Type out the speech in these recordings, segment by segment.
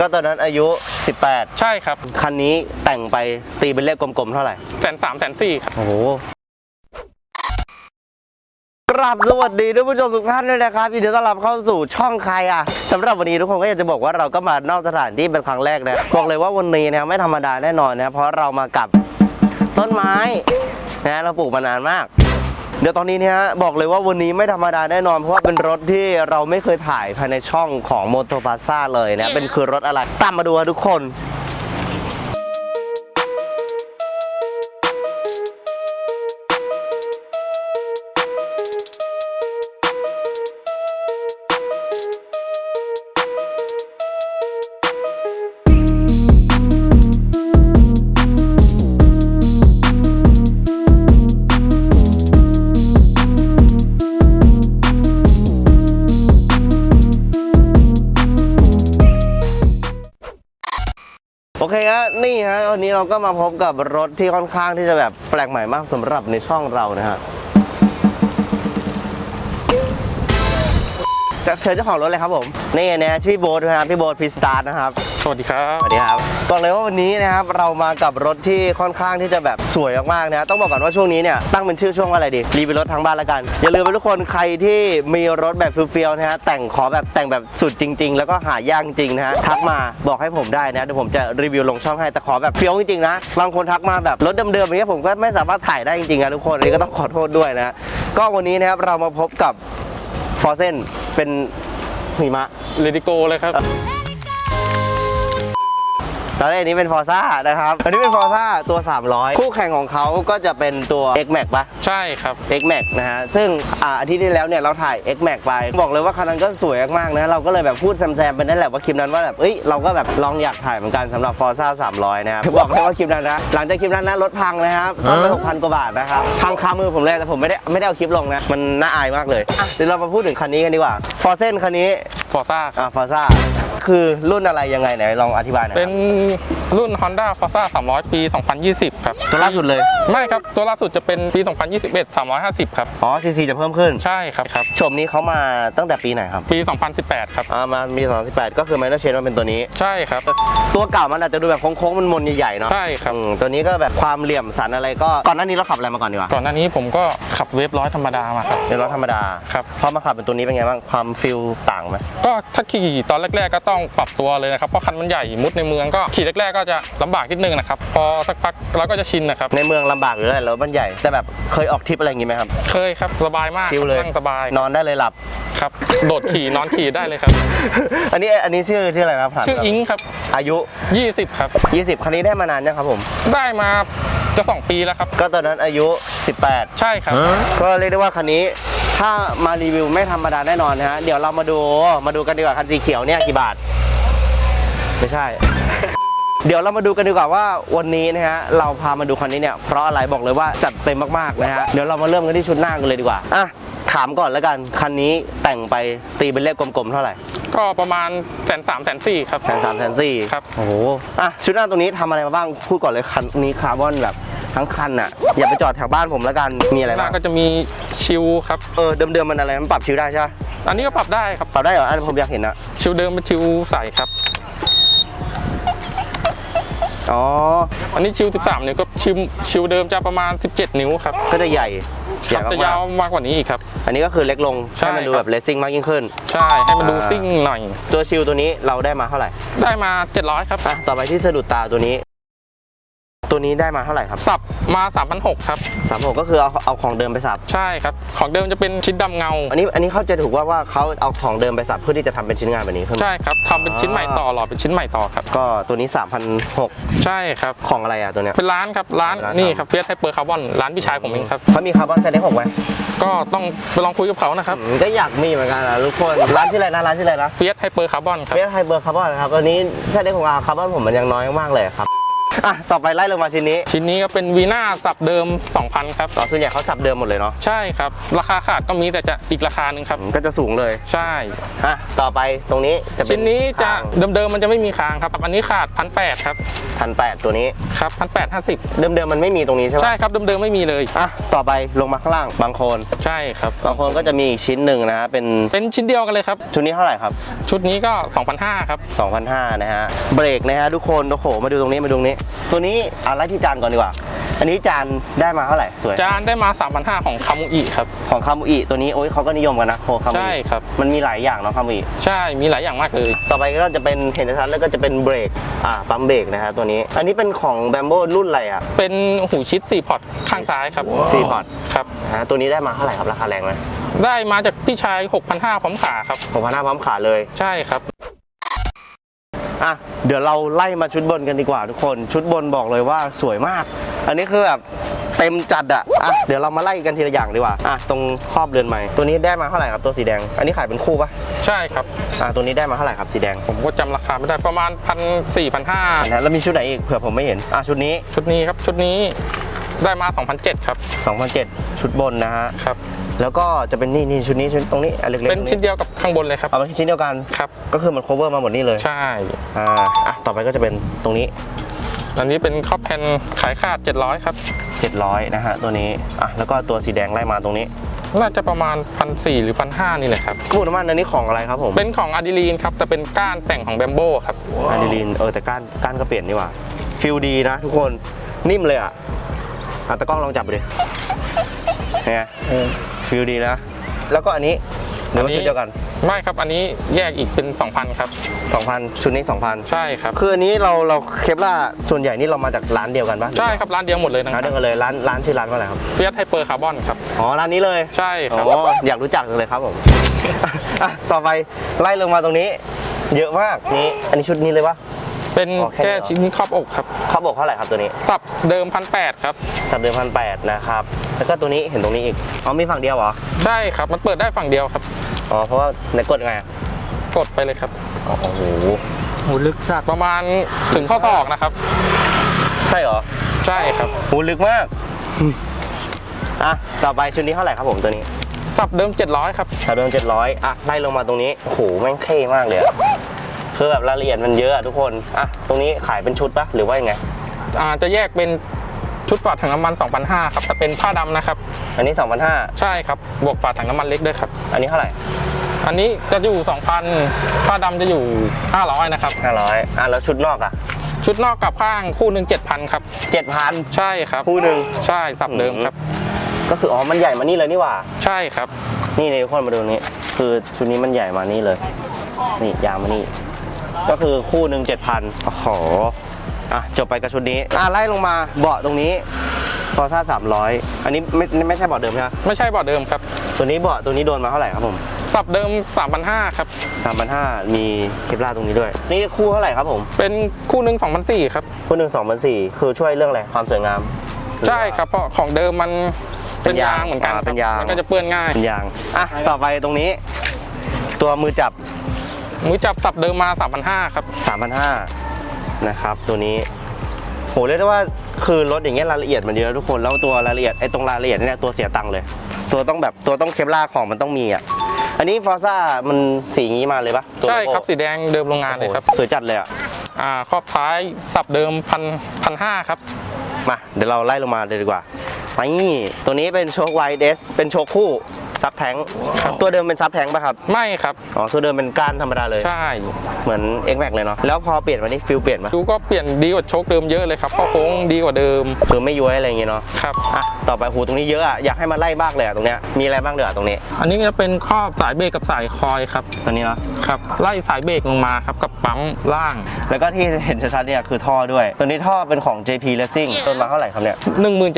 ก็ตอนนั้นอายุใช่ครับ18คันนี้แต่งไปตีเป็นเลขกลมๆ เท่าไหร่แสนสามแสนสี่ครับโอ้โหกราบสวัสดีท่านผู้ชมทุกท่านด้วยนะครับยินดีต้อนรับเข้าสู่ช่องใครอะสำหรับวันนี้ทุกคนก็อยากจะบอกว่าเราก็มานอกสถานที่เป็นครั้งแรกนะบอกเลยว่าวันนี้นะไม่ธรรมดาแน่นอนนะเพราะเรามากับต้นไม้นะเราปลูกมานานมาก เดี๋ยวตอนนี้เนี่ยบอกเลยว่าวันนี้ไม่ธรรมดาแน่นอน เพราะว่าเป็นรถที่เราไม่เคยถ่ายภายในช่องของโมโต p าซ่าเลยนะ เป็นคือรถอะไร ตามมาดูครับทุกคน นี่ฮะวันนี้เราก็มาพบกับรถที่ค่อนข้างที่จะแบบแปลกใหม่มากสำหรับในช่องเรานะฮะจะเชิญเจ้าของรถเลยครับผมนี่นะชื่อพี่โบ๊ทนะครับพี่โบ๊ทพีสตาร์นะครับ สวัสดีครับ สวัสดีครับ บอกเลยว่าวันนี้นะครับเรามากับรถที่ค่อนข้างที่จะแบบสวยมากๆนะต้องบอกก่อนว่าช่วงนี้เนี่ยตั้งเป็นชื่อช่วงว่าอะไรดีรีวิวรถทั้งบ้านละกัน อย่าลืมไปทุกคนใครที่มีรถแบบฟียวๆนะฮะแต่งขอแบบแต่งแบบสุดจริง ๆ แล้วก็หายากจริงนะฮะทักมาบอกให้ผมได้นะเดี๋ยวผมจะรีวิวลงช่องให้แต่ขอแบบเฟี้ยวจริงๆนะบางคนทักมาแบบรถเดิมๆอย่างเงี้ยผมก็ไม่สามารถถ่ายได้จริงๆนะทุกคนอันนี้ก็ต้องขอโทษด้วยนะก็วันนี้นะครับเรามาพบกับฟอร์เซนเป็นหิมะเลดิโกเลยครับ ตอนแรกนี้เป็นฟอร์ซ่านะครับ อันนี้เป็นฟอร์ซ่าตัว 300 คู่แข่งของเขาก็จะเป็นตัว X Max ปะ ใช่ครับ X Max นะฮะ ซึ่งอ่าอาทิตย์ที่แล้วเนี่ยเราถ่าย X Max ไป บอกเลยว่าคันนั้นก็สวยมากๆนะ เราก็เลยแบบพูดแซมๆไปนั่นแหละว่าคลิปนั้นว่าแบบ เอ้ย เราก็แบบลองอยากถ่ายเหมือนกันสำหรับ Forza 300 นะครับ บอกเลยว่าคลิปนั้นนะ หลังจากคลิปนั้นนะรถพังนะครับซ่อมไป6,000กว่าบาทนะครับ พังคามือผมเลยแต่ผมไม่ได้ไม่ได้เอาคลิปลงนะ มันน่าอายมากเลยอะเดี๋ยวเรามาพูดถึงคันนี้กันดีกว่า f o r z e n คันนี้ฟอร์ซ่าอ่า Forza คือรุ่นอะไรยังไงไหนลองอธิบายหน่อยคเป็รับนรุ่น Honda Forza 300 ปี 2020 ครับตัวล่าสุดเลย ไม่ครับ ตัวล่าสุดจะเป็นปี 2021 350 ครับ อ๋อซีซีจะเพิ่มขึ้น ใช่ครับครับ ชมนี้เขามาตั้งแต่ปีไหนครับ ปี 2018 ครับ อ่ามามี2018 ก็คือไมเนอร์เชนมันเป็นตัวนี้ ใช่ครับ ตัวเก่ามันอาจจะดูแบบโค้งๆมันมนๆใหญ่ๆเนาะใช่ครับ อืมตัวนี้ก็แบบความเหลี่ยมสันอะไรก็ก่อนหน้านี้เราขับอะไรมาก่อนดีกว่าก่อนหน้านี้ผมก็ขับเวฟร้อยธรรมดามาครับในรถธรรมดาครับ พอมาขับเป็นตัวนี้เป็นไงบ้างความฟิลต่างไหมก็ถ้าขี่ตอนแรก ๆ ก็ต้องปรับตัวเลยนะครับเพราะคันมันใหญ่มุดในเมืองก็ขี่แรกๆก็จะลำบากนิดนึงนะครับพอสักพักเราก็จะชินนะครับในเมืองลำบากหรืออะไรรถมันใหญ่แต่แบบเคยออกทริปอะไรอย่างงี้ไหมครับ เคยครับสบายมากชิลเลย นั่งสบายนอนได้เลยหลับ ครับโดดขี่นอนขี่ได้เลยครับ อันนี้อันนี้ชื่อชื่ออะไรครับผ่านชื่ออิงครับ อายุ 20 ครับ 20 คันนี้ได้มานานยังครับผม ได้มาจะ 2 ปีแล้วครับ ก็ตอนนั้นอายุ 18 ใช่ครับ ก็เรียกได้ว่าคันนี้ ถ้ามารีวิวไม่ธรรมดาแน่นอนนะฮะ เดี๋ยวเรามาดูมาดูกันดีกว่าคันสีเขียวเนี่ยกี่บาท ไม่ใช่ เดี๋ยวเรามาดูกันดีกว่าว่าวันนี้นะฮะเราพามาดูคันนี้เนี่ยเพราะอะไรบอกเลยว่าจัดเต็มมากๆนะฮะเดี๋ยวเรามาเริ่มกันที่ชุดหน้ากันเลยดีกว่าอะถามก่อนแล้วกันคันนี้แต่งไปตีเป็นเลขกลมๆเท่าไหร่ก็ประมาณแสนสามแสนสี่ครับแสนสามแสนสี่ครับโอ้โหอะชุดหน้าตรงนี้ทำอะไรมาบ้างพูดก่อนเลยคันนี้คาร์บอนแบบ ทั้งคันอะ อย่าไปจอดแถวบ้านผมแล้วกัน มีอะไรหน้าบ้างก็จะมีชิลครับ เออเดิมๆมันอะไร มันปรับชิวได้ใช่ปะอันนี้ก็ปรับได้ครับ ปรับได้เหรอ อันนผมอยากเห็นอะชิลเดิมเป็นชิลใสครับ อ๋อ อันนี้ชิล13 นิ้วก็ชิลชิลเดิมจะประมาณ 17 นิ้วครับ ก็จะใหญ่คใหรัญ่บจะมายากวมากกว่านี้อีกครับๆอันนี้ก็คือเล็กลงใช่ให้มันดูครัแบบบเลสซิ่งมากยิ่งขึ้น ใช่ ให้มันดูอ่าซิ่งหน่อย ตัวชิลตัวนี้เราได้มาเท่าไหร่ ได้มา 700 ครับอะต่อไปที่สะดุดตาตัวนี้ ตัวนี้ได้มาเท่าไหร่ครับสับมา3,600ครับสามหกก็คือเอาเอาของเดิมไปสับ ใช่ครับ ของเดิมจะเป็นชิ้นดำเงา อันนี้อันนี้เข้าใจถูกว่าว่าเขาเอาของเดิมไปสับเพื่อที่จะทำเป็นชิ้นงานแบบนี้เพิ่มใช่ครับทำเป็นชิ้นใหม่ต่อหล่อเป็นชิ้นใหม่ต่อครับ ก็ตัวนี้3,600ใช่ครับ ของอะไรอะตัวเนี้ย เป็นร้านครับร้านร้าน นี่ครับครับเฟียสไฮเปอร์คาร์บอนร้านพี่ชายผมเองครับ เขามีคาร์บอนแซนด์หกไหมก็ต้องไปลองคุยกับเขานะครับอืมก็อยากมีเหมือนกันนะทุกคน ร้านชื่ออะไรนะร้านชื่ออะไรนะเฟียสไฮเปอร์คาร์บอนครับ เฟสไฮเบอร์คาร์บอนครับ ตอนนี้แซนด์หกอาร์คาร์บอนผมมันยังน้อยมากเลยครับ อะต่อไปไล่ลงมาชิ้นนี้ ชิ้นนี้ก็เป็นวีน่าสับเดิม 2,000 ครับ ต่อส่วนใหญ่เขาสับเดิมหมดเลยเนาะใช่ครับ ราคาขาดก็มีแต่จะอีกราคาหนึ่งครับ ก็จะสูงเลยใช่ อะต่อไปตรงนี้จะเป็นชิ้นนี้จะคางเดิมๆมันจะไม่มีคางครับ อันนี้ขาดพันแปดครับพันแปดตัวนี้ ครับพันแปดห้าสิบเดิมๆมันไม่มีตรงนี้ใช่ไหมใช่ครับเดิมๆไม่มีเลยอะต่อไปลงมาข้างล่างบางโคนใช่ครับบางโคนก็จะมีอีกชิ้นหนึ่งนะฮะเป็นเป็นชิ้นเดียวกันเลยครับ ชุดนี้เท่าไหร่ครับ ชุดนี้ก็2,500ครับ2,500นะฮะเบรกนะฮะทุกคนโอ้โหมาดูตรงนี้มาดูตรงนี้ตัวนี้อะไล่ที่จานก่อนดีกว่า อันนี้จานได้มาเท่าไหร่สวยจานได้มา 3,500 ของคามุอิครับ ของคามุอิตัวนี้โอ้ยเขาก็นิยมกันนะโคคามุใช่อิครับ มันมีหลายอย่างเนาะคามุอิใช่มีหลายอย่างมากเลย ต่อไปก็จะเป็นเห็นชัดๆแล้วก็จะเป็นเบรกอ่าปั๊มเบรกนะฮะตัวนี้ อันนี้เป็นของแบมโบรุ่นอะไรอะเป็นหูชิด4พอร์ตข้างซ้ายครับสี่พอร์ตครับฮะตัวนี้ได้มาเท่าไหร่ครับราคาแรงไหมได้มาจากพี่ชาย6,500พร้อมขาครับผมพันห้าพร้อมขาเลย ใช่ครับ อะเดี๋ยวเราไล่มาชุดบนกันดีกว่าทุกคน ชุดบนบอกเลยว่าสวยมาก อันนี้คือแบบเต็มจัดอะอะเดี๋ยวเรามาไล่กันทีละอย่างดีกว่าอะตรงครอบเรือนใหม่ตัวนี้ได้มาเท่าไหร่ครับตัวสีแดง อันนี้ขายเป็นคู่ปะใช่ครับอะตัวนี้ได้มาเท่าไหร่ครับสีแดงผมก็จำราคาไม่ได้ประมาณพันสี่พันห้านะแล้วมีชุดไหนอีกเผื่อผมไม่เห็นอะชุดนี้ชุดนี้ครับชุดนี้ ได้มา 2,007 ครับ 2007 ชุดบนนะฮะครับแล้วก็จะเป็นนี่นี่ชุดนี้ชุดตรงนี้อันเล็กๆเป็นตรงชิ้นเดียวกับข้างบนเลยครับเอามาชิ้นเดียวกันครับก็คือมัน cover มาหมดนี่เลยใช่อ่าอะต่อไปก็จะเป็นตรงนี้ อันนี้เป็นครอบแผ่นขายขาด 700 ครับ 700 นะฮะตัวนี้อะแล้วก็ตัวสีแดงไล่มาตรงนี้น่าจะประมาณพันสหรือพันห้านี่แหละครับกูน้ำมันอันนี้ของอะไรครับผม เป็นของอะดรีลีนครับ แต่เป็นก้านแต่งของแบมโบครับอะดรีลินเออแต่ก้านก้านก็เปลี่ยนนี่หว่าฟิลดีนะทุกคนนิ่มเลยอะ อะตะกล้องลองจับไปดิไงฟิลดีนะ แล้วก็อันนี้หรือว่าอันนี้ชุดเดียวกัน ไม่ครับ อันนี้แยกอีกเป็น 2,000 ครับ 2,000 ชุดนี้ 2,000 ใช่ครับ คืออันนี้เราเราเคปล่าส่วนใหญ่นี่เรามาจากร้านเดียวกันปะใช่ครับ ร้านเดียวหมดเลยนะคร้ารันบเดียวกันเลย ร้านร้านชื่อร้านว่าอะไรครับ เฟียสไฮเปอร์คาร์บอนครับ อ๋อ ร้านนี้เลย ใช่ครับ อ๋อ อยากรู้จักจังเลยครับผม อะต่อไปไล่ลงมาตรงนี้ เยอะมาก นี่ อันนี้ชุดนี้เลยปะ เป็นอ๋อแค่แค่นี้เหรอ ชิ้นครอบอกครับเขาบอกเท่าไหร่ครับตัวนี้ สับเดิมพันแครับ สับเดือนพันแปดนะครับ แล้วก็ตัวนี้เห็นตรงนี้อีก อ๋อมีฝั่งเดียวเหรอ ใช่ครับ มันเปิดได้ฝั่งเดียวครับ อ๋อ เพราะว่าในกดยังไงอะกดไปเลยครับ อ๋อโอ้โหหูลึกสักประมาณถึงข้อศอกนะครับ ใช่เหรอใช่ครับ หูลึกมากอะ ต่อไปชุดนี้เท่าไหร่ครับผมตัวนี้สับเดิม 700 ครับ สับเดือนเจ็ดร้อยอะ ไล่ลงมาตรงนี้ โอ้โห แม่งเท่มากเลยอะ คือแบบรายละเอียดมันเยอะอะทุกคนอะตรงนี้ขายเป็นชุดปะหรือว่ายังไงอ่าจะแยกเป็นชุดฝาถังน้ำมัน2,500ครับแต่เป็นผ้าดำนะครับ อันนี้2,500ใช่ครับบวกฝาถังน้ำมันเล็กด้วยครับ อันนี้เท่าไหร่อันนี้จะอยู่ 2,000ผ้าดำจะอยู่ 500นะครับ500อะแล้วชุดนอกอะชุดนอกกับข้างคู่หนึ่ง7,000ครับ7,000ใช่ครับคู่หนึ่งใช่สับเดิมครับ ก็คืออ๋อมันใหญ่มานี่เลยนี่หว่า ใช่ครับ นี่เลยทุกคนมาดูนี้ คือชุดนี้มันใหญ่มานี่เลย นี่ยาวมานี่ ก็คือคู่หนึ่งเจ็ดพันโอ้โหอะจบไปกับชุดนี้อะไล่ลงมาเบาะตรงนี้ฟอร์ซ่าสามร้อยอันนี้ไม่ไม่ใช่เบาะเดิมใช่ไหมไม่ใช่เบาะเดิมครับ ตัวนี้เบาะตัวนี้โดนมาเท่าไหร่ครับผมสับเดิม 3,500 ครับสามพันห้ามีเคปลาร์ตรงนี้ด้วย นี่คู่เท่าไหร่ครับผม เป็นคู่หนึ่ง2,400 ครับ คู่หนึ่งสองพันสี่คือช่วยเรื่องอะไร ความสวยงาม ใช่ครับ เพราะของเดิมมันเป็เป็นนยางยางเหมือนกันอ่าครับเป็นยาง มันก็จะเปื้อนง่าย เป็นยาง อะ ต่อไปตรงนี้ ตัวมือจับ มือจับสับเดิมมา 3,500ครับ 3,500นะครับ ตัวนี้โหเรียกได้ว่าคือรถอย่างเงี้ยรายละเอียดมันเยอะทุกคนแล้วตัวรายละเอียดไอ้ตรงรายละเอียดเนี่ยตัวเสียตังค์เลย ตัวต้องแบบตัวต้องเคปลาร์ของมันต้องมีอะอันนี้ฟอร์ซ่ามันสีงี้มาเลยปะตัวใช่โลโก้ครับสีแดงเดิมโรงงานเลยครับโอ้โหสวยจัดเลยอะอ่าครอบท้ายสับเดิมพันพันห้าครับมาเดี๋ยวเราไล่ลงมาเลยดีกว่านี่ตัวนี้เป็นโชคไวเดสเป็นโชคคู่ ซับแทงครับ ตัวเดิมเป็นซับแทงป่ะครับ ไม่ครับ อ๋อ ตัวเดิมเป็นก้านธรรมดาเลย ใช่ เหมือน X Max เลยเนาะ แล้วพอเปลี่ยนมานี่ฟิลเปลี่ยนปะดูก็เปลี่ยนดีกว่าโชคเดิมเยอะเลยครับข้อโค้งดีกว่าเดิม คือไม่ย้วยอะไรอย่างเงี้ยเนาะ ครับ อะ ต่อไปหูตรงนี้เยอะอะ อยากให้มาไล่บ้างเลยอะตรงเนี้ย มีอะไรบ้างเดี๋ยวอะตรงนี้ อันนี้จะเป็นครอบสายเบรกกับสายคอยครับตรงนี้เนาะ ครับไล่สายเบรกลงมาครับกับปั๊มล่าง แล้วก็ที่เห็นชัดๆเนี่ยคือท่อด้วย ตัวนี้ท่อเป็นของ JP Racing ต้นมาเท่าไหร่ครับเนี่ย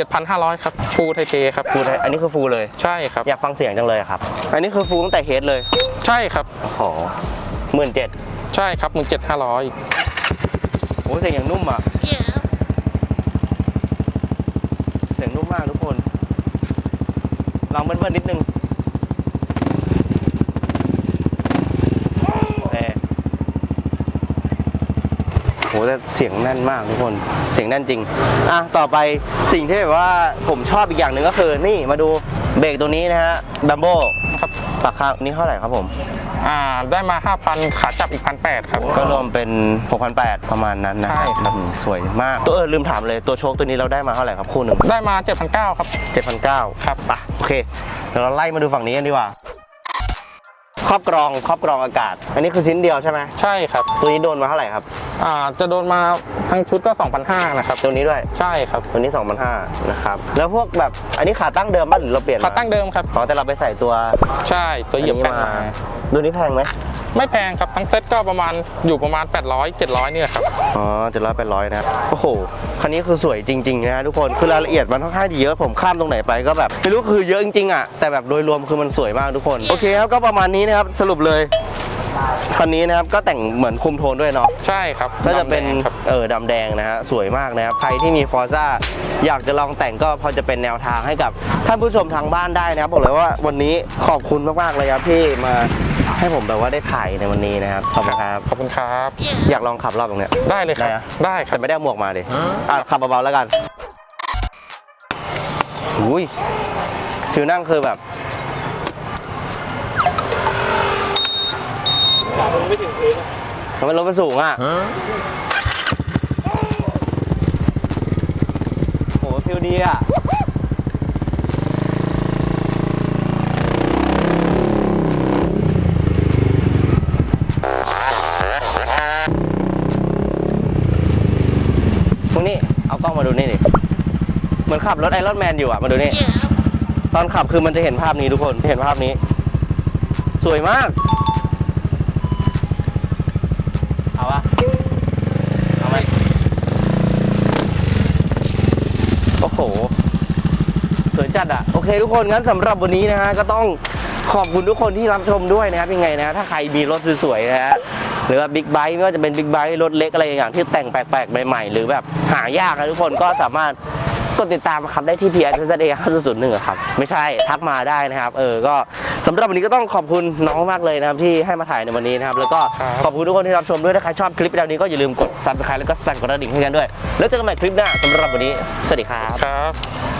17,500 ครับฟูไทเทครับฟูลอันนี้คือฟูลเลย ใช่ครับ อยากฟังเสียงจังเลยอะครับ อันนี้คือฟูลตั้งแต่เฮดเลยใช่ครับ โอ้โหหมื่นเจ็ดใช่ครับ17,500โอ้เสียงอย่างนุ่มอะเสียงนุ่มมากทุกคน ลองเบิ้ลๆนิดนึงเออ โหแต่เสียงแน่นมากทุกคนเสียงแน่นจริงอะต่อไปสิ่งที่แบบว่าผมชอบอีกอย่างหนึ่งก็คือนี่มาดูเบรกตัวนี้นะฮะดัมโบครับราคานี้เท่าไหร่ครับผมอ่าได้มา 5,000 ขาจับอีก 1,800 ครับ ก็รวมเป็น 6,800 ประมาณนั้นนะใช่ครับอืมสวยมาก ตัวเออลืมถามเลยตัวโชคตัวนี้เราได้มาเท่าไหร่ครับคู่หนึ่งได้มา 7,900 ครับ 7,900 ครับปะโอเค เดี๋ยวเราไล่มาดูฝั่งนี้กันดีกว่า ครอบกรองครอบกรองอากาศ อันนี้คือชิ้นเดียวใช่ไหมใช่ครับ ตัวนี้โดนมาเท่าไหร่ครับ อ่าจะโดนมาทั้งชุดก็2,500นะครับ ตัวนี้ด้วย ใช่ครับ ตัวนี้2,500นะครับ แล้วพวกแบบ อันนี้ขาตั้งเดิมบ้างหรือเราเปลี่ยนขาตั้งเดิมครับ อ๋อแต่เราไปใส่ตัว ใช่ตัวเหยียบอันแป้นี้นมามา ตัวนี้แพงไหม ไม่แพงครับทั้งเซ็ตก็ประมาณอยู่ประมาณ 800 700เนี่ยครับอ๋อเจ็ดร้อยแปดร้อยนะโอ้โหคันนี้คือสวยจริงๆนะทุกคนคือรายละเอียดมันค่อนข้างดีเยอะผมข้ามตรงไหนไปก็แบบไม่รู้คือเยอะจริงๆอะแต่แบบโดยรวมคือมันสวยมากทุกคนโอเคครับก็ประมาณนี้นะครับสรุปเลยคันนี้นะครับก็แต่งเหมือนคุมโทนด้วยเนาะ ใช่ครับก็จะเป็นดำแดงครับ เออดำแดงนะฮะสวยมากนะครับ ใครที่มีฟอร์ซ่าอยากจะลองแต่งก็พอจะเป็นแนวทางให้กับท่านผู้ชมทางบ้านได้นะครับ บอกเลยว่าวันนี้ขอบคุณมาก ๆ เลยครับที่มา ให้ผมแบบว่าได้ถ่ายในวันนี้นะครับ ขอบคุณครับ ขอบคุณครับ อยากลองขับรอบตรงเนี้ย ได้เลยครับ ได้อะได้ครัแต่บไม่ได้เอาหมวกมาดิอะขับเบาๆแล้วกันอุ้ยฟิลนั่งคือแบบทำไมรถมันสูงอะโหฟิลดีอะ กล้องมาดูนี่ดิเหมือนขับรถไอรอนแมนอยู่อะ มาดูนี่ ตอนขับคือมันจะเห็นภาพนี้ทุกคน เห็นภาพนี้ สวยมาก เอาวะเอาไหมโอ้โห สวยจัดอะ โอเคทุกคนงั้นสำหรับวันนี้นะฮะ ก็ต้องขอบคุณทุกคนที่รับชมด้วยนะครับยังไงนะ ถ้าใครมีรถสวยๆนะฮะ หรือว่าบิ๊กไบค์ไม่ว่าจะเป็นบิ๊กไบค์รถเล็กอะไรอย่างที่แต่งแปลกๆใหม่ๆ หรือแบบหายากนะทุกคนก็สามารถกดติดตามครับได้ที่ p s s a 501ครับ ไม่ใช่ทักมาได้นะครับ เออก็สำหรับวันนี้ก็ต้องขอบคุณน้องมากเลยนะครับที่ให้มาถ่ายในวันนี้นะครับ แล้วก็ขอบคุณทุกคนที่รับชมด้วยถ้าใครชอบคลิปวิดีโอนี้ก็อย่าลืมกด subscribe แล้วก็สั่นกระดิ่งให้กันด้วย แล้วเจอกันใหม่คลิปหน้าสำหรับวันนี้สวัสดีครับครับ